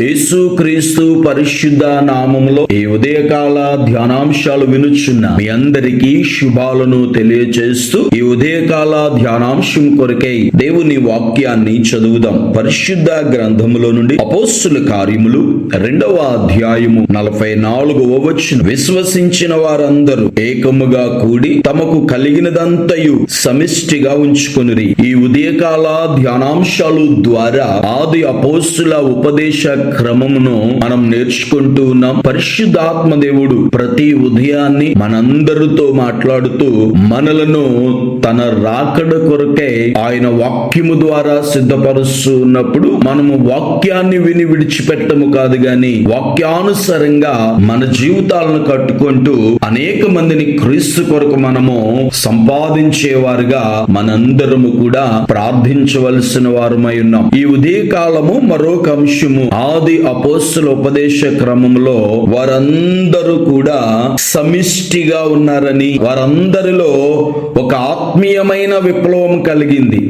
యేసుక్రీస్తు పరిశుద్ధ నామములో ఈ ఉదయకాల ధ్యానాంశాలు వినుచున్న మీ అందరికీ శుభాలను తెలియజేస్తూ ఈ ఉదయకాల ధ్యానాంశం కొరకై దేవుని వాక్యాన్ని చదువుదాం. పరిశుద్ధ గ్రంథములో నుండి అపోస్సుల కార్యములు రెండవ అధ్యాయము నలభై నాలుగవ వచ్చిన విశ్వసించిన వారందరూ ఏకముగా కూడి తమకు కలిగినదంతయు సమిష్టిగా ఉంచుకుని ఈ ఉదయకాల ధ్యానాంశాలు ద్వారా ఆది అపోస్సుల ఉపదేశ క్రమమును మనం నేర్చుకుంటూ ఉన్నాం. పరిశుద్ధాత్మ దేవుడు ప్రతి ఉదయాన్ని మనందరితో మాట్లాడుతూ మనలను తన రాకడ కొరకే ఆయన వాక్యము ద్వారా సిద్ధపరుస్తున్నప్పుడు మనము వాక్యాన్ని విని విడిచిపెట్టము కాదు గాని వాక్యానుసారంగా మన జీవితాలను కట్టుకుంటూ అనేక మందిని క్రీస్తు కొరకు మనము సంపాదించేవారుగా మనందరము కూడా ప్రార్థించవలసిన వారమై ఉన్నాం. ఈ ఉదయ కాలము మరొక అంశము. ఆది అపోస్తుల ఉపదేశ క్రమంలో వారందరూ కూడా సమిష్టిగా ఉన్నారని వారందరిలో ఒక ఆత్మీయమైన విప్లవం కలిగింది.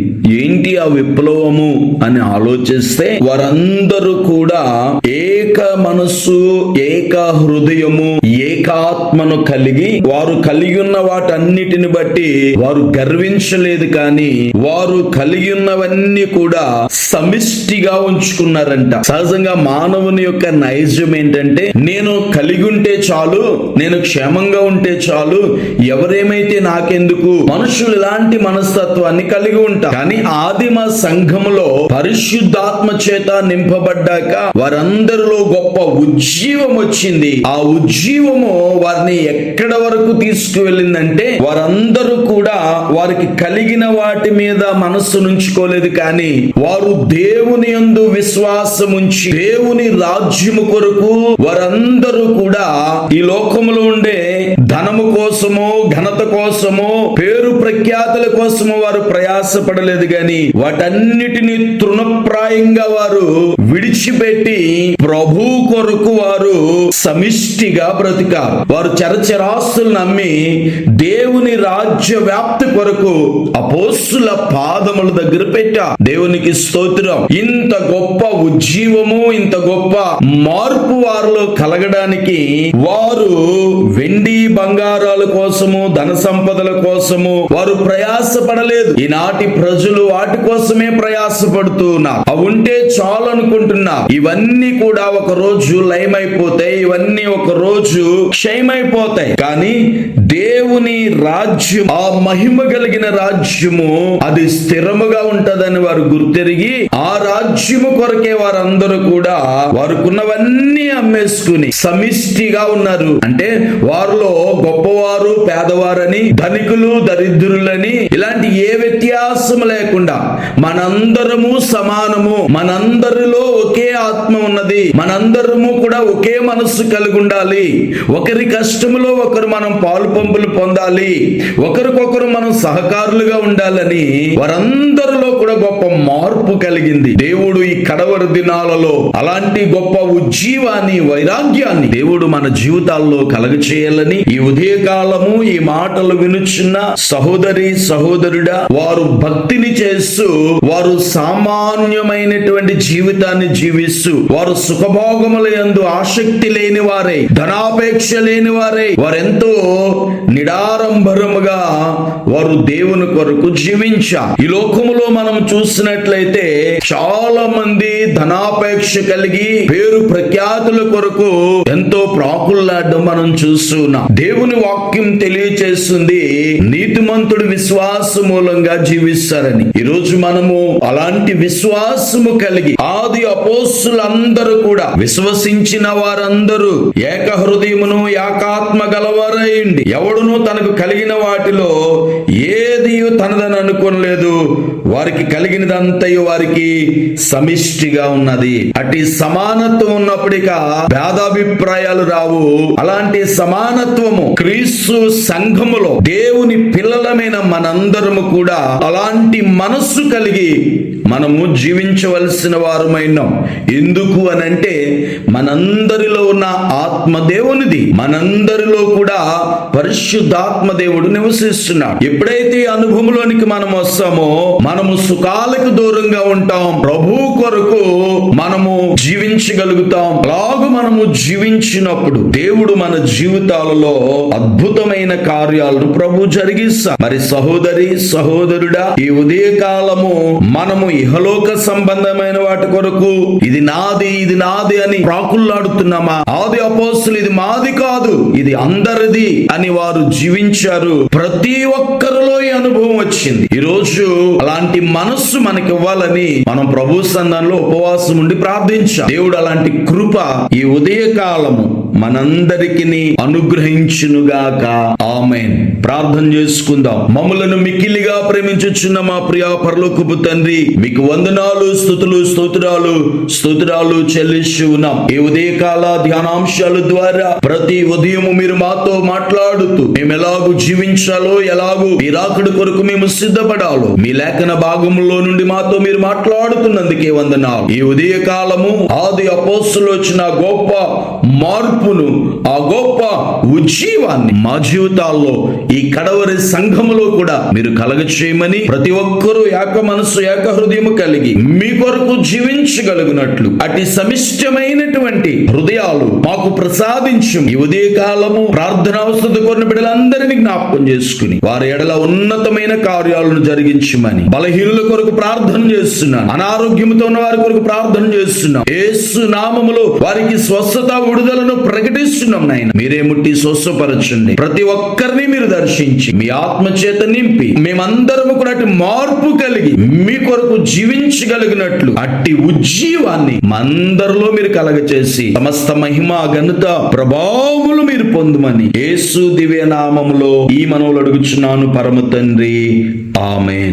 ఏంటి ఆ విప్లవము అని ఆలోచిస్తే వారందరూ కూడా ఏక మనస్సు ఏక హృదయము ఏకాత్మను కలిగి వారు కలిగి ఉన్న వాటన్నిటిని బట్టి వారు గర్వించలేదు కానీ వారు కలిగి ఉన్నవన్నీ కూడా సమిష్టిగా ఉంచుకున్నారంట. సహజంగా మానవుని యొక్క నైజం ఏంటంటే నేను కలిగి ఉంటే చాలు నేను క్షేమంగా ఉంటే చాలు ఎవరేమైతే నాకెందుకు మనుషులు ఇలాంటి మనస్తత్వాన్ని కలిగి ఉంటారు. కానీ ఆదిమ సంఘములో పరిశుద్ధాత్మ చేత నింపబడ్డాక వారందరిలో గొప్ప ఉజ్జీవం వచ్చింది. ఆ ఉజ్జీవము వారిని ఎక్కడ వరకు తీసుకువెళ్ళిందంటే వారందరూ కూడా వారికి కలిగిన వాటి మీద మనస్సు నుంచుకోలేదు కానీ వారు దేవుని యందు విశ్వాసం ఉంచి దేవుని రాజ్యము కొరకు వారందరూ కూడా ఈ లోకములో ఉండే ధనము కోసమో ఘనత కోసమో పేరు ప్రఖ్యాతుల కోసమో వారు ప్రయాసపడలేదు గాని వాటన్నిటిని తృణప్రాయంగా వారు విడిచిపెట్టి ప్రభు కొరకు వారు సమిష్టిగా బ్రతికారు వారు చరచరాస్తులు నమ్మి దేవుని రాజ్య వ్యాప్తి కొరకు అపోస్తుల పాదముల దగ్గర పెట్టా. దేవునికి స్తోత్రం. ఇంత గొప్ప ఉజ్జీవము ఇంత గొప్ప మార్పు వారిలో కలగడానికి వారు వెండి బంగారాల కోసము ధన సంపదల కోసము వారు ప్రయాసపడలేదు. ఈనాటి ప్రజలు వాటి కోసమే ప్రయాస పడుతున్నారు అవి ఉంటే చాలు అనుకుంటున్నా. ఇవన్నీ కూడా ఒక రోజు లయమైపోతాయి. ఇవన్నీ ఒక రోజు క్షయమైపోతాయి. కానీ దేవుని రాజ్యం ఆ మహిమ కలిగిన రాజ్యము అది స్థిరముగా ఉంటదని వారు గుర్తెరిగి ఆ రాజ్యము కొరకే వారందరూ కూడా వారుకున్నవన్నీ అమ్మేసుకుని సమిష్టిగా ఉన్నారు. అంటే వారిలో గొప్పవారు పేదవారని ధనికులు దరిద్రులని ఇలాంటి ఏ వ్యత్యాసం లేకుండా మనందరము సమానము మనందరిలో ఒకే ఆత్మ ఉన్నది మనందరము కూడా ఒకే మనస్సు కలిగి ఉండాలి. ఒకరి కష్టములో ఒకరు మనం పాలు పంపులు పొందాలి ఒకరికొకరు మనం సహకారులుగా ఉండాలని వారందరిలో కూడా గొప్ప మార్పు కలిగింది. దేవుడు ఈ కడవరి దినాలలో అలాంటి గొప్ప ఉజ్జీవాన్ని వైరాగ్యాన్ని దేవుడు మన జీవితాల్లో కలగ చేయాలని ఈ ఉదయకాలము ఈ మాటలు వినుచున్న సహోదరి సహోదరుడా వారు భక్తిని చేస్తూ వారు సామాన్యమైనటువంటి జీవితాన్ని జీవిస్తూ వారు సుఖభోగముల యందు ఆసక్తి లేని వారే ధనాపేక్ష లేని వారే వారెంతో నిడారంభరముగా వారు దేవుని కొరకు జీవించా. ఈ లోకములో మనం చూసినట్లయితే చాలా మంది ధనాపేక్ష కలిగి పేరు ప్రఖ్యాతుల కొరకు ఎంతో ప్రాకుల్లాడడం మనం చూస్తున్నాం దేవుని వాక్యం తెలియచేస్తుంది నీతిమంతుడు విశ్వాస మూలంగా జీవిస్తారని. ఈ రోజు మనము అలాంటి విశ్వాసము కలిగి ఆది అపోస్సులందరూ కూడా విశ్వసించిన వారందరూ ఏక హృదయమును ఏకాత్మ గలవారైండి ఎవడును తనకు కలిగిన వాటిలో ఏది తనదని అనుకోలేదు వారికి కలిగినదంతయు వారికి సమిష్టిగా ఉన్నది. అటు సమానత్వం ఉన్నప్పటిక భేదాభిప్రాయాలు రావు. అలాంటి సమానత్వము క్రీస్తు సంఘములో దేవుని పిల్లలమైన మనందరము కూడా అలాంటి మనస్సు కలిగి మనము జీవించవలసిన వారమైనాం. ఎందుకు అనంటే మనందరిలో ఉన్న ఆత్మదేవునిది. మనందరిలో కూడా పరిశుద్ధాత్మ దేవుడు నివసిస్తున్నాడు. ఎప్పుడైతే ఈ అనుభవంలోనికి మనం వస్తామో మనము సుఖాలకు దూరంగా ఉంటాం. ప్రభు కొరకు మనము జీవించగలుగుతాం. అలాగూ మనము జీవించినప్పుడు దేవుడు మన జీవితాలలో అద్భుతమైన కార్యాలను ప్రభు జరిగిస్తా మరి సహోదరి సహోదరుడా ఈ ఉదయకాలము మనము ఇహలోక సంబంధమైన వాటి కొరకు ఇది నాది ఇది నాది అని ప్రాకుల్లాడుతున్నామా? ఆది అపోస్తులు ఇది మాది కాదు ఇది అందరిది అని వారు జీవించారు. ప్రతి ఒక్కరిలో ఈ అనుభవం వచ్చింది. ఈ రోజు అలాంటి మనస్సు మనకి ఇవ్వాలని మనం ప్రభు సంఘంలో ఉపవాసం ఉండి ప్రార్థించాం. దేవుడు అలాంటి కృప ఈ ఉదయ కాలము అనుగ్రహించునుగాక. ఆమెన్. ప్రార్థన చేసుకుందాం. మమ్మలను మిక్కిలిగా ప్రేమించుచున్న మా ప్రియా పరలోకపు తండ్రి మీకు వందనాలు స్థుతులు స్తోత్రాలు స్తోత్రాలు చెల్లిస్తూ ఉన్నాం ఈ ఉదయకాల ధ్యానాంశాల ద్వారా ప్రతి ఉదయము మీరు మాతో మాట్లాడుతూ మేము ఎలాగూ జీవించాలో ఎలాగూ మీ రాకడ కొరకు మేము సిద్ధపడాలో మీ లేఖన భాగంలో నుండి మాతో మీరు మాట్లాడుతున్నందుకే వందనాలు. ఈ ఉదయ కాలము ఆది అపోస్తులు వచ్చిన గొప్ప మార్పును ఆ గొప్ప ఉజ్జీవాన్ని మా జీవితాల్లో ఈ కడవరి సంఘములో కూడా మీరు కలగ చేయమని ప్రతి ఒక్కరూ ఏక మనసు ఏక హృదయము కలిగి మీ కొరకు జీవించగలుగునట్లు అటు సమిష్టమైనటువంటి హృదయాలు మాకు ప్రసాదించు. ఈ ఉదయ కాలము ప్రార్థన అవసరం కొన్న బిడ్డలందరినీ జ్ఞాపకం చేసుకుని వారి ఎడల ఉన్నతమైన కార్యాలను జరిగించమని బలహీనుల కొరకు ప్రార్థన చేస్తున్నాను. అనారోగ్యంతో ఉన్న వారి కొరకు ప్రార్థన చేస్తున్నాం యేసు నామములో వారికి స్వస్థత విడుదలను ప్రకటిస్తున్నాం నాయన. మీరే ముట్టి స్వస్థపరచండి. ప్రతి ఒక్కరిని మీరు దర్శించి మీ ఆత్మ చేత నింపి మేమందరము కూడా అటు మార్పు కలిగి మీ కొరకు జీవించగలిగినట్లు అట్టి ఉజ్జీవాన్ని మందరిలో మీరు కలగచేసి సమస్త మహిమ ఘనత ప్రభావములు మీరు పొందుమని యేసు దివ్య నామములో ఈ మనవులు అడుగుచున్నాను పరమ తండ్రి. ఆమె